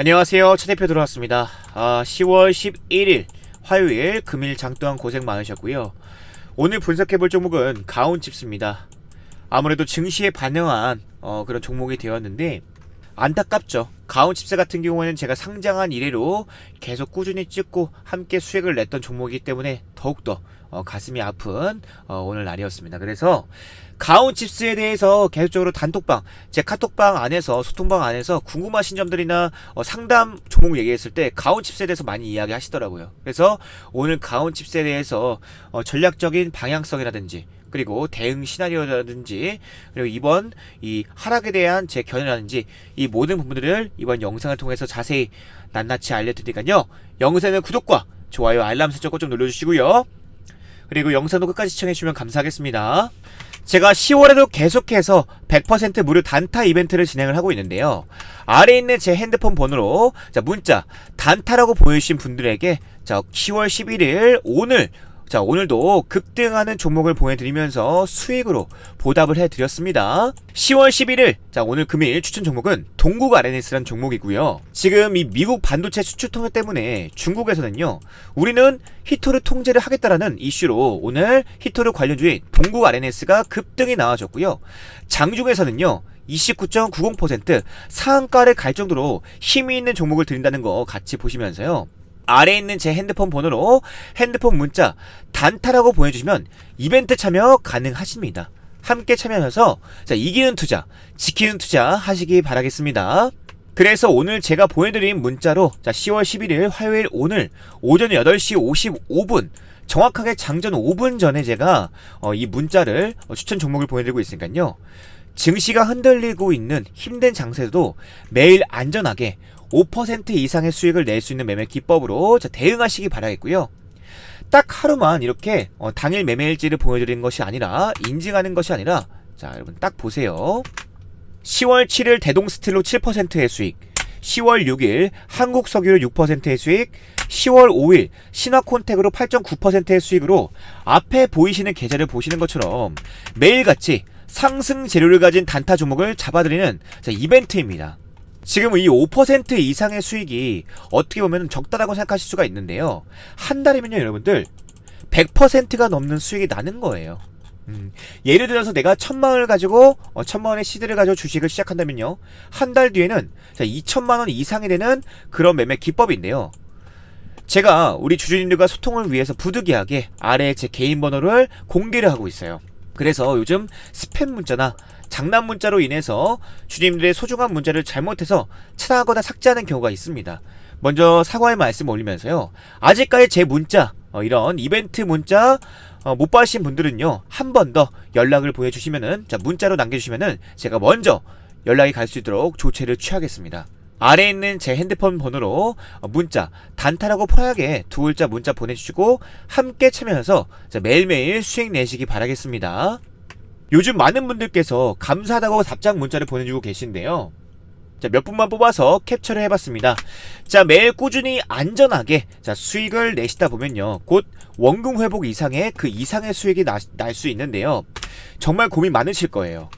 안녕하세요. 차 대표 들어왔습니다. 아, 10월 11일 화요일 금일 장 동안 고생 많으셨고요. 오늘 분석해볼 종목은 가온 칩스입니다. 아무래도 증시에 반영한 어, 그런 종목이 되었는데 안타깝죠. 가온 칩스 같은 경우에는 제가 상장한 이래로 계속 꾸준히 찍고 함께 수익을 냈던 종목이기 때문에 더욱더 어, 가슴이 아픈 어, 오늘 날이었습니다. 그래서 가온 칩스에 대해서 계속적으로 단톡방, 제 카톡방 안에서 소통방 안에서 궁금하신 점들이나 어, 상담 종목 얘기했을 때 가온 칩스에 대해서 많이 이야기 하시더라고요. 그래서 오늘 가온 칩스에 대해서 어, 전략적인 방향성이라든지 그리고 대응 시나리오라든지 그리고 이번 이 하락에 대한 제 견해라든지 이 모든 부분들을 이번 영상을 통해서 자세히 낱낱이 알려드리니까요. 영상의 구독과 좋아요, 알람 설정 꼭 좀 눌러주시고요. 그리고 영상도 끝까지 시청해주시면 감사하겠습니다. 제가 10월에도 계속해서 100% 무료 단타 이벤트를 진행을 하고 있는데요. 아래에 있는 제 핸드폰 번호로 자 문자 단타라고 보여주신 분들에게 자 10월 11일 오늘 자 오늘도 급등하는 종목을 보내드리면서 수익으로 보답을 해드렸습니다. 10월 11일 자 오늘 금일 추천 종목은 동국 RNS라는 종목이고요. 지금 이 미국 반도체 수출 통해 때문에 중국에서는요 우리는 히토르 통제를 하겠다라는 이슈로 오늘 히토르 관련주인 동국 RNS가 급등이 나와줬고요. 장중에서는요 29.90% 상한가를 갈 정도로 힘이 있는 종목을 드린다는 거 같이 보시면서요. 아래에 있는 제 핸드폰 번호로 핸드폰 문자 단타라고 보내주시면 이벤트 참여 가능하십니다. 함께 참여하면서 자, 이기는 투자, 지키는 투자 하시기 바라겠습니다. 그래서 오늘 제가 보내드린 문자로 자, 10월 11일 화요일 오늘 오전 8시 55분 정확하게 장전 5분 전에 제가 어, 이 문자를 어, 추천 종목을 보내드리고 있으니까요. 증시가 흔들리고 있는 힘든 장세도 매일 안전하게 5% 이상의 수익을 낼 수 있는 매매 기법으로 자, 대응하시기 바라겠고요. 딱 하루만 이렇게 어, 당일 매매일지를 보여드리는 것이 아니라 인증하는 것이 아니라 자 여러분 딱 보세요. 10월 7일 대동스틸로 7%의 수익 10월 6일 한국석유로 6%의 수익 10월 5일 신화콘텍으로 8.9%의 수익으로 앞에 보이시는 계좌를 보시는 것처럼 매일같이 상승 재료를 가진 단타 종목을 잡아드리는 자, 이벤트입니다. 지금 이 5% 이상의 수익이 어떻게 보면 적다라고 생각하실 수가 있는데요. 한 달이면요, 여러분들 100%가 넘는 수익이 나는 거예요. 음, 예를 들어서 내가 천만 원을 가지고 어, 천만 원의 시드를 가지고 주식을 시작한다면요, 한 달 뒤에는 자, 2천만 원 이상이 되는 그런 매매 기법인데요. 제가 우리 주주님들과 소통을 위해서 부득이하게 아래에 제 개인 번호를 공개를 하고 있어요. 그래서 요즘 스팸 문자나 장난 문자로 인해서 주님들의 소중한 문자를 잘못해서 차단하거나 삭제하는 경우가 있습니다. 먼저 사과의 말씀 올리면서요. 아직까지 제 문자, 어, 이런 이벤트 문자 어, 못 받으신 분들은요. 한 번 더 연락을 보내주시면은 자 문자로 남겨주시면은 제가 먼저 연락이 갈 수 있도록 조치를 취하겠습니다. 아래에 있는 제 핸드폰 번호로 어, 문자 단타라고 편하게 두 글자 문자 보내주시고 함께 참여해서 자, 매일매일 수익 내시기 바라겠습니다. 요즘 많은 분들께서 감사하다고 답장 문자를 보내주고 계신데요. 자, 몇 분만 뽑아서 캡처를 해봤습니다. 자, 매일 꾸준히 안전하게 자, 수익을 내시다 보면요. 곧 원금 회복 이상의 그 이상의 수익이 날 수 있는데요. 정말 고민 많으실 거예요.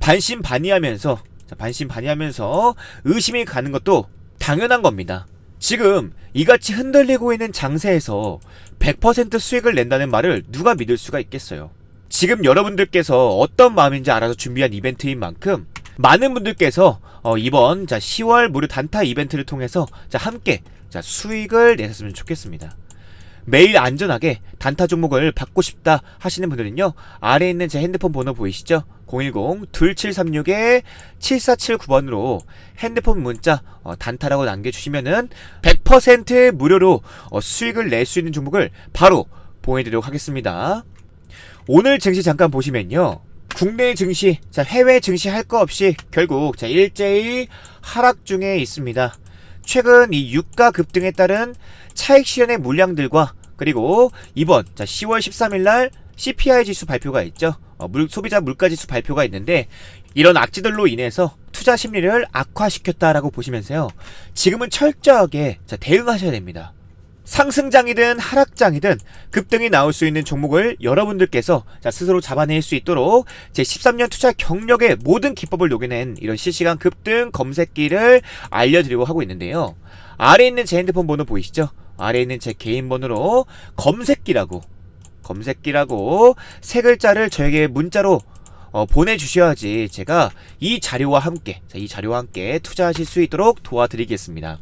반신반의하면서 자, 반신반의하면서 의심이 가는 것도 당연한 겁니다. 지금 이같이 흔들리고 있는 장세에서 100% 수익을 낸다는 말을 누가 믿을 수가 있겠어요. 지금 여러분들께서 어떤 마음인지 알아서 준비한 이벤트인 만큼 많은 분들께서 어, 이번 자 10월 무료 단타 이벤트를 통해서 자 함께 자 수익을 내셨으면 좋겠습니다. 매일 안전하게 단타 종목을 받고 싶다 하시는 분들은요 아래에 있는 제 핸드폰 번호 보이시죠? 010-2736-7479번으로 핸드폰 문자 어, 단타라고 남겨주시면은 100% 무료로 어, 수익을 낼 수 있는 종목을 바로 보내드리도록 하겠습니다. 오늘 증시 잠깐 보시면요. 국내 증시, 자, 해외 증시 할 거 없이 결국 자, 일제히 하락 중에 있습니다. 최근 이 유가 급등에 따른 차익 실현의 물량들과 그리고 이번 자, 10월 13일 날 CPI 지수 발표가 있죠. 어, 물, 소비자 물가 지수 발표가 있는데 이런 악재들로 인해서 투자 심리를 악화시켰다라고 보시면서요. 지금은 철저하게 자, 대응하셔야 됩니다. 상승장이든 하락장이든 급등이 나올 수 있는 종목을 여러분들께서 자, 스스로 잡아낼 수 있도록 제 13년 투자 경력의 모든 기법을 녹여낸 이런 실시간 급등 검색기를 알려드리고 하고 있는데요. 아래 있는 제 핸드폰 번호 보이시죠? 아래 있는 제 개인 번호로 검색기라고 검색기라고 세 글자를 저에게 문자로 어, 보내주셔야지 제가 이 자료와 함께 자, 이 자료와 함께 투자하실 수 있도록 도와드리겠습니다.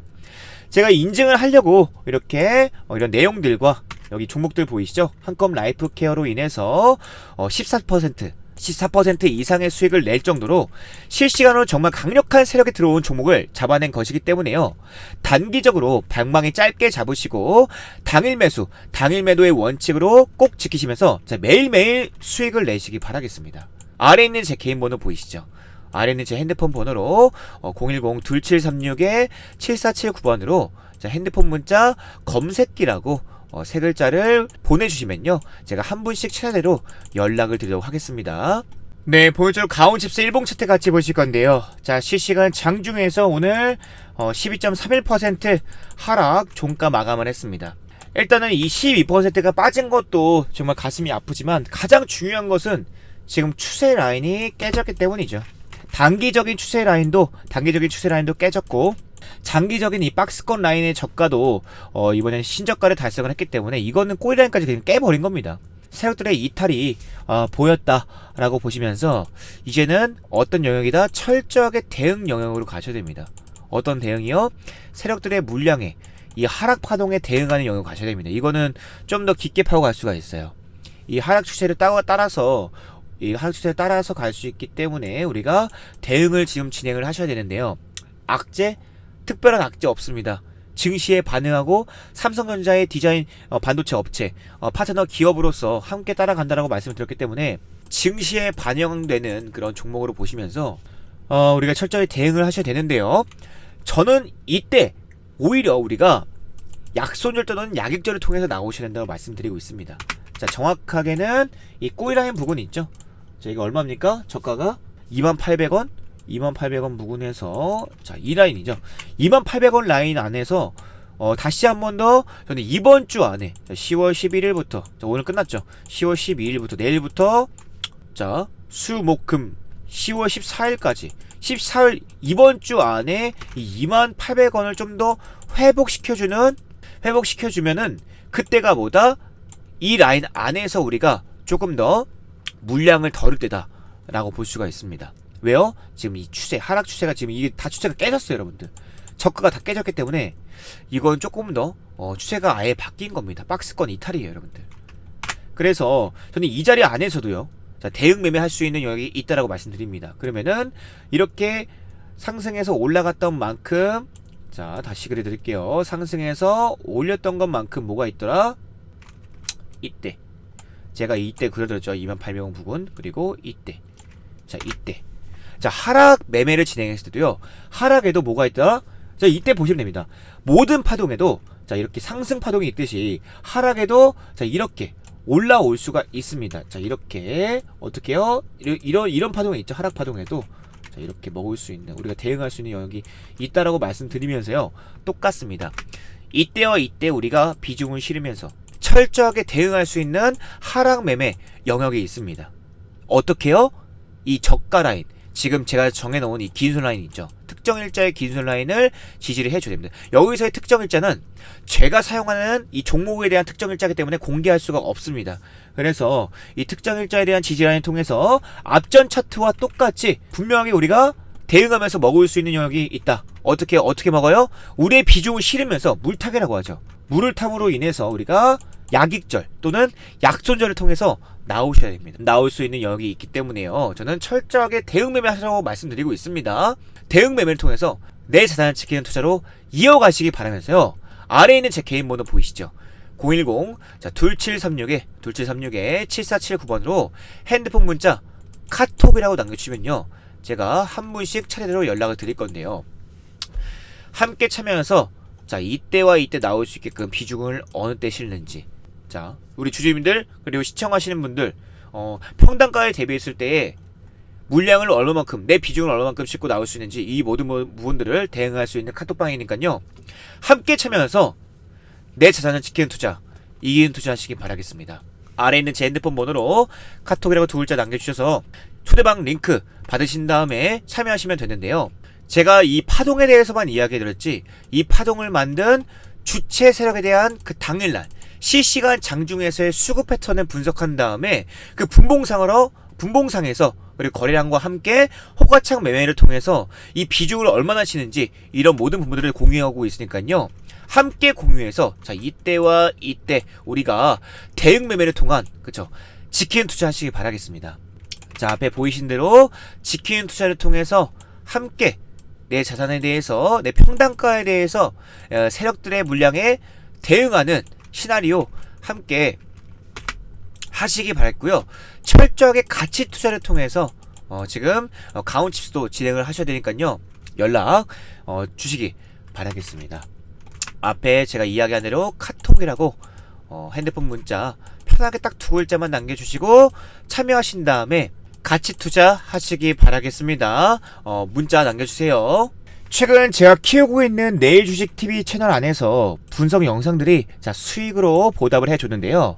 제가 인증을 하려고 이렇게 어, 이런 내용들과 여기 종목들 보이시죠? 한컴 라이프 케어로 인해서 어, 14% 14% 이상의 수익을 낼 정도로 실시간으로 정말 강력한 세력이 들어온 종목을 잡아낸 것이기 때문에요. 단기적으로 방망이 짧게 잡으시고 당일 매수, 당일 매도의 원칙으로 꼭 지키시면서 자, 매일매일 수익을 내시기 바라겠습니다. 아래 있는 제 개인 번호 보이시죠? 아래 있는 제 핸드폰 번호로 어, 010-2736-7479번으로 자, 핸드폰 문자 검색기라고 어, 세 글자를 보내주시면요. 제가 한 분씩 차례로 연락을 드리도록 하겠습니다. 네, 본격적으로 가온 칩스 일봉 차트 같이 보실 건데요. 자, 실시간 장중에서 오늘 어, 12.31% 하락 종가 마감을 했습니다. 일단은 이 12%가 빠진 것도 정말 가슴이 아프지만 가장 중요한 것은 지금 추세 라인이 깨졌기 때문이죠. 단기적인 추세 라인도 단기적인 추세 라인도 깨졌고 장기적인 이 박스권 라인의 저가도 어, 이번엔 신저가를 달성을 했기 때문에 이거는 꼬리 라인까지 그냥 깨버린 겁니다. 세력들의 이탈이 어, 보였다라고 보시면서 이제는 어떤 영역이다 철저하게 대응 영역으로 가셔야 됩니다. 어떤 대응이요? 세력들의 물량에 이 하락 파동에 대응하는 영역으로 가셔야 됩니다. 이거는 좀 더 깊게 파고 갈 수가 있어요. 이 하락 추세를 따, 따라서 이 추세를 따라서 갈 수 있기 때문에 우리가 대응을 지금 진행을 하셔야 되는데요. 악재 특별한 악재 없습니다. 증시에 반응하고 삼성전자의 디자인 어, 반도체 업체 어, 파트너 기업으로서 함께 따라간다라고 말씀을 드렸기 때문에 증시에 반영되는 그런 종목으로 보시면서 어, 우리가 철저히 대응을 하셔야 되는데요. 저는 이때 오히려 우리가 약손절 또는 약익절을 통해서 나오셔야 된다고 말씀드리고 있습니다. 자 정확하게는 이 꼬이라인 부분 있죠. 자 이거 얼마입니까? 저가가 2800원? 2800원 부근에서 자 이 라인이죠. 2800원 라인 안에서 어, 다시 한 번 더 저는 이번 주 안에 자, 10월 11일부터 자, 오늘 끝났죠? 10월 12일부터 내일부터 자 수 목 금 10월 14일까지 14일 이번 주 안에 이 2800원을 좀 더 회복시켜주는 회복시켜주면은 그때가 뭐다? 이 라인 안에서 우리가 조금 더 물량을 덜을 때다라고 볼 수가 있습니다. 왜요? 지금 이 추세 하락 추세가 지금 이게 다 추세가 깨졌어요, 여러분들. 저가가 다 깨졌기 때문에 이건 조금 더 어, 추세가 아예 바뀐 겁니다. 박스권 이탈이에요, 여러분들. 그래서 저는 이 자리 안에서도요. 자, 대응 매매할 수 있는 영역이 있다라고 말씀드립니다. 그러면은 이렇게 상승해서 올라갔던 만큼 자, 다시 그려 드릴게요. 상승해서 올렸던 것만큼 뭐가 있더라? 이때. 제가 이때 그려드렸죠. 2800원 부근. 그리고 이때. 자, 이때. 자, 하락 매매를 진행했을 때도요. 하락에도 뭐가 있다? 자, 이때 보시면 됩니다. 모든 파동에도 자, 이렇게 상승 파동이 있듯이 하락에도 자, 이렇게 올라올 수가 있습니다. 자, 이렇게 어떻게요? 이런 이런, 파동이 있죠. 하락 파동에도 자, 이렇게 먹을 수 있는 우리가 대응할 수 있는 영역이 있다라고 말씀드리면서요. 똑같습니다. 이때와 이때 우리가 비중을 실으면서 철저하게 대응할 수 있는 하락 매매 영역이 있습니다. 어떻게요? 이 저가 라인 지금 제가 정해놓은 이 기준 라인 있죠. 특정 일자의 기준 라인을 지지를 해줘야 됩니다. 여기서의 특정 일자는 제가 사용하는 이 종목에 대한 특정 일자이기 때문에 공개할 수가 없습니다. 그래서 이 특정 일자에 대한 지지 라인을 통해서 앞전 차트와 똑같이 분명하게 우리가 대응하면서 먹을 수 있는 영역이 있다. 어떻게 어떻게 먹어요? 우리의 비중을 실으면서 물타기라고 하죠. 물을 탐으로 인해서 우리가 약익절 또는 약손절을 통해서 나오셔야 됩니다. 나올 수 있는 영역이 있기 때문에요. 저는 철저하게 대응 매매하라고 말씀드리고 있습니다. 대응 매매를 통해서 내 자산을 지키는 투자로 이어가시기 바라면서요. 아래에 있는 제 개인 번호 보이시죠? 010 자, 2736에 2736에 7479번으로 핸드폰 문자 카톡이라고 남겨 주시면요. 제가 한 분씩 차례대로 연락을 드릴 건데요. 함께 참여해서 자 이때와 이때 나올 수 있게끔 비중을 어느 때 실는지 자 우리 주주님들 그리고 시청하시는 분들 어, 평단가에 대비했을 때에 물량을 얼마만큼 내 비중을 얼마만큼 싣고 나올 수 있는지 이 모든 부- 부분들을 대응할 수 있는 카톡방이니까요 함께 참여해서 내 자산을 지키는 투자, 이기는 투자 하시기 바라겠습니다. 아래 있는 제 핸드폰 번호로 카톡이라고 두 글자 남겨주셔서 초대방 링크 받으신 다음에 참여하시면 되는데요. 제가 이 파동에 대해서만 이야기해드렸지 이 파동을 만든 주체 세력에 대한 그 당일날 실시간 장중에서의 수급 패턴을 분석한 다음에 그 분봉상으로 분봉상에서 그리고 거래량과 함께 호가창 매매를 통해서 이 비중을 얼마나 치는지 이런 모든 부분들을 공유하고 있으니까요. 함께 공유해서 자 이때와 이때 우리가 대응 매매를 통한 그쵸 지키는 투자하시기 바라겠습니다. 자 앞에 보이신 대로 지키는 투자를 통해서 함께 내 자산에 대해서 내 평단가에 대해서 어, 세력들의 물량에 대응하는 시나리오 함께 하시기 바랬고요. 철저하게 가치 투자를 통해서 어, 지금 어, 가온칩스도 진행을 하셔야 되니까요. 연락 어, 주시기 바라겠습니다. 앞에 제가 이야기한 대로 카톡이라고 어, 핸드폰 문자 편하게 딱 두 글자만 남겨주시고 참여하신 다음에 가치 투자 하시기 바라겠습니다. 어, 문자 남겨주세요. 최근 제가 키우고 있는 내일 주식 TV 채널 안에서 분석 영상들이 자 수익으로 보답을 해줬는데요.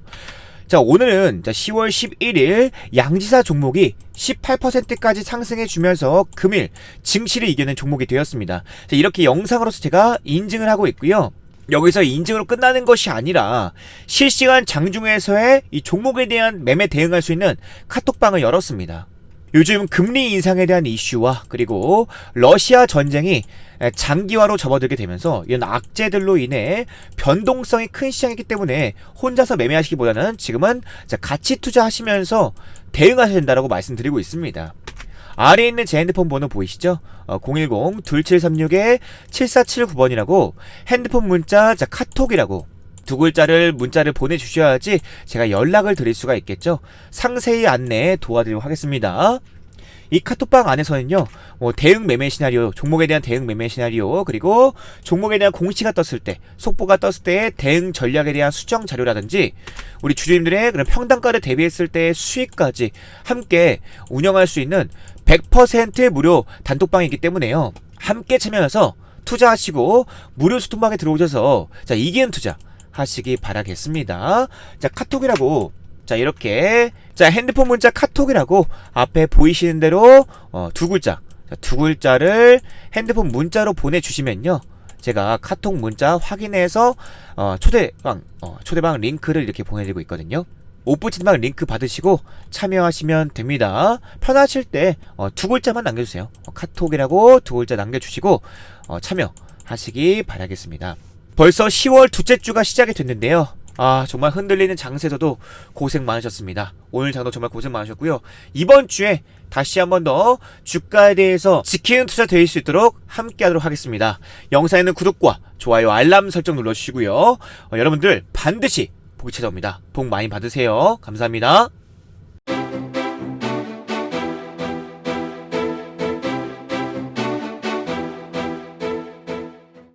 자 오늘은 자 10월 11일 양지사 종목이 18%까지 상승해 주면서 금일 증시를 이겨낸 종목이 되었습니다. 자, 이렇게 영상으로서 제가 인증을 하고 있고요. 여기서 인증으로 끝나는 것이 아니라 실시간 장중에서의 이 종목에 대한 매매 대응할 수 있는 카톡방을 열었습니다. 요즘 금리 인상에 대한 이슈와 그리고 러시아 전쟁이 장기화로 접어들게 되면서 이런 악재들로 인해 변동성이 큰 시장이기 때문에 혼자서 매매하시기보다는 지금은 자, 가치 투자하시면서 대응하셔야 된다고 말씀드리고 있습니다. 아래에 있는 제 핸드폰 번호 보이시죠? 어, 010-2736-7479번이라고 핸드폰 문자 자 카톡이라고 두 글자를 문자를 보내주셔야지 제가 연락을 드릴 수가 있겠죠. 상세히 안내 도와드리도록 하겠습니다. 이 카톡방 안에서는요, 뭐 대응 매매 시나리오, 종목에 대한 대응 매매 시나리오, 그리고 종목에 대한 공시가 떴을 때, 속보가 떴을 때의 대응 전략에 대한 수정 자료라든지, 우리 주주님들의 그런 평단가를 대비했을 때의 수익까지 함께 운영할 수 있는 100% 무료 단톡방이기 때문에요. 함께 참여해서 투자하시고 무료 소통방에 들어오셔서 자 이기는 투자 하시기 바라겠습니다. 자 카톡이라고 자 이렇게 자 핸드폰 문자 카톡이라고 앞에 보이시는 대로 어, 두 글자 자, 두 글자를 핸드폰 문자로 보내주시면요. 제가 카톡 문자 확인해서 어, 초대방 어, 초대방 링크를 이렇게 보내드리고 있거든요. 오프친방 링크 받으시고 참여하시면 됩니다. 편하실 때두 글자만 남겨주세요. 어, 카톡이라고 두 글자 남겨주시고 어, 참여하시기 바라겠습니다. 벌써 10월 둘째 주가 시작이 됐는데요. 아 정말 흔들리는 장세에서도 고생 많으셨습니다. 오늘 장도 정말 고생 많으셨고요. 이번 주에 다시 한 번 더 주가에 대해서 지키는 투자 될수 있도록 함께 하도록 하겠습니다. 영상에는 구독과 좋아요 알람 설정 눌러주시고요. 어, 여러분들 반드시 복이 찾아옵니다. 복 많이 받으세요. 감사합니다.